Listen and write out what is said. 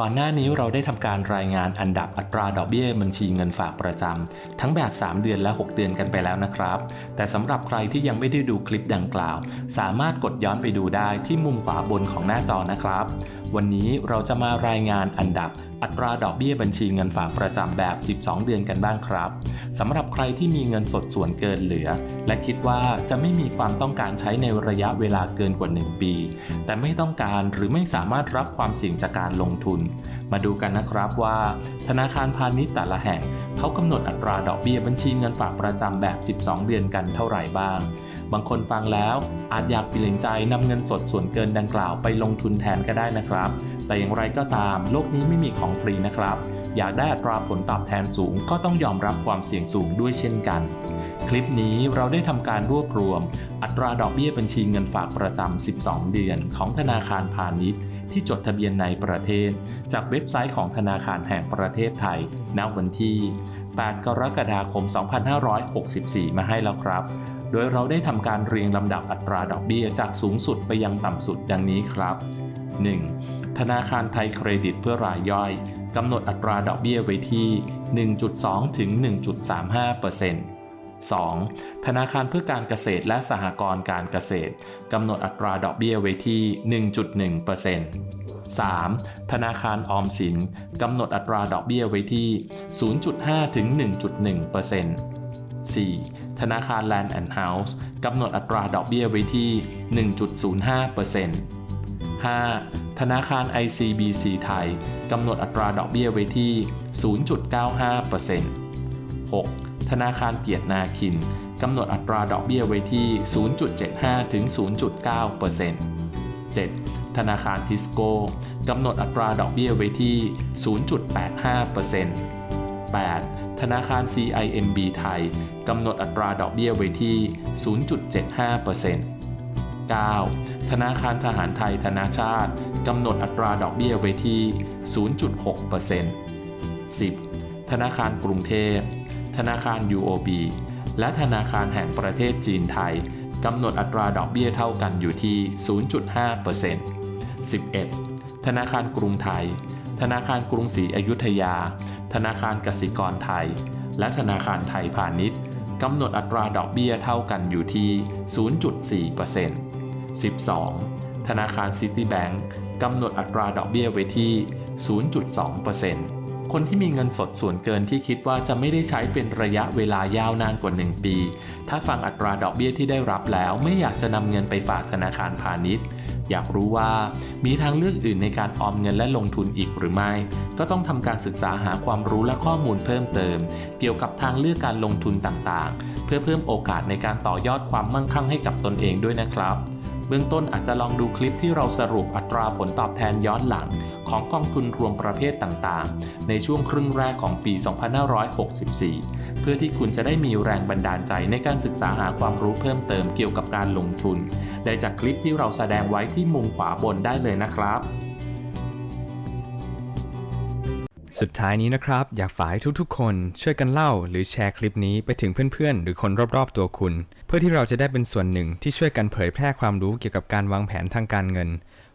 ก่อนหน้านี้เราได้ทำการรายงานอันดับอัตราดอกเบี้ยบัญชีเงินฝากประจำทั้งแบบ 3 เดือนและ 6 เดือนกันไปแล้วนะครับ แต่สำหรับใครที่ยังไม่ได้ดูคลิปดังกล่าว สามารถกดย้อนไปดูได้ที่มุมขวาบนของหน้าจอนะครับ วันนี้เราจะมารายงานอันดับอัตราดอกเบี้ยบัญชีเงินฝากประจำแบบ 12 เดือนกันบ้างครับสำหรับใครที่มีเงินสดส่วนเกินเหลือ และคิดว่าจะไม่มีความต้องการใช้ในระยะเวลาเกินกว่า 1 ปี แต่ไม่ต้องการหรือไม่สามารถรับความเสี่ยงจากการลงทุนมาดูกันนะครับว่า ธนาคารพาณิชย์แต่ละแห่งเขากำหนดอัตราดอกเบี้ยบัญชีเงินฝากประจำแบบ 12 เดือนกันเท่าไหร่บ้าง บางคนฟังแล้วอาจอยากเปลี่ยนใจนำเงินสดส่วนเกินดังกล่าวไปลงทุนแทนก็ได้นะครับ แต่อย่างไรก็ตามโลกนี้ไม่มีของฟรีนะครับ อยากได้อัตราผลตอบแทนสูงก็ต้องยอมรับความเสี่ยงสูงด้วยเช่นกัน คลิปนี้เราได้ทำการรวบรวม อัตราดอกเบี้ยบัญชีเงินฝากประจำ 12 เดือน ของธนาคารพาณิชย์ ที่จดทะเบียนในประเทศจากเว็บไซต์ของธนาคารแห่งประเทศไทยณวันที่ 8 กรกฎาคม 2564 มาให้แล้วครับ โดยเราได้ทำการเรียงลำดับอัตราดอกเบี้ยจากสูงสุดไปยังต่ำสุดดังนี้ครับ 1. ธนาคารไทยเครดิตเพื่อรายย่อยกำหนดอัตราดอกเบี้ยไว้ที่ 1.2 ถึง 1.35% 2. ธนาคารเพื่อการเกษตรและสหกรณ์การเกษตรกำหนดอัตราดอกเบี้ยไว้ที่ 1.1% 3. ธนาคารออมสินกำหนดอัตราดอกเบี้ยไว้ที่ 0.5 ถึง 1.1% 4. ธนาคาร Land and House กำหนดอัตราดอกเบี้ยไว้ที่ 1.05% 5. ธนาคาร ICBC ไทยกำหนดอัตราดอกเบี้ยไว้ที่ 0.95% 6. ธนาคารเกียรตินาคินกำหนดอัตราดอกเบี้ยไว้ที่ 0.75 ถึง 0.9% 7. ธนาคารทิสโก้กำหนดอัตราดอกเบี้ยไว้ที่ 0.85% 8. ธนาคาร CIMB ไทยกำหนดอัตราดอกเบี้ยไว้ที่ 0.75% 9. ธนาคารทหารไทยธนาชาติ กำหนดอัตราดอกเบี้ยไว้ที่ 0.6% 10. ธนาคารกรุงเทพ ธนาคาร UOB และธนาคารแห่งประเทศจีนไทย กำหนดอัตราดอกเบี้ยเท่ากันอยู่ที่ 0.5% 11. ธนาคารกรุงไทย ธนาคารกรุงศรีอยุธยา ธนาคารกสิกรไทย และธนาคารไทยพาณิชย์กำหนดอัตราดอกเบี้ยเท่ากันอยู่ที่ 0.4% 12. ธนาคารซิตี้แบงก์กำหนดอัตราดอกเบี้ยไว้ที่ 0.2% คนที่มีเงินสดส่วนเกินที่คิดว่าจะไม่ได้ใช้เป็นระยะเวลายาวนานกว่า 1 ปี ถ้าฟังอัตราดอกเบี้ยที่ได้รับแล้วไม่อยากจะนำเงินไปฝากธนาคารพาณิชย์ อยากรู้ว่ามีทางเลือกอื่นในการออมเงินและลงทุนอีกหรือไม่ ก็ต้องทำการศึกษาหาความรู้และข้อมูลเพิ่มเติม เกี่ยวกับทางเลือกการลงทุนต่างๆ เพื่อเพิ่มโอกาสในการต่อยอดความมั่งคั่งให้กับตนเองด้วยนะครับเบื้องต้นอาจจะลองดูคลิปที่เราสรุปอัตราผลตอบแทนย้อนหลัง ของกองทุนรวมประเภทต่างๆ ในช่วงครึ่งแรกของปี 2564 เพื่อที่คุณจะได้มีแรงบันดาลใจในการศึกษาหาความรู้เพิ่มเติมเกี่ยวกับการลงทุน ได้จากคลิปที่เราแสดงไว้ที่มุมขวาบนได้เลยนะครับสุดท้ายนี้นะครับ อยากฝากให้ทุกๆ คนช่วยกันเล่าหรือแชร์คลิปนี้ไปถึงเพื่อนๆ หรือคนรอบๆ ตัวคุณ เพื่อที่เราจะได้เป็นส่วนหนึ่งที่ช่วยกันเผยแพร่ความรู้เกี่ยวกับการวางแผนทางการเงิน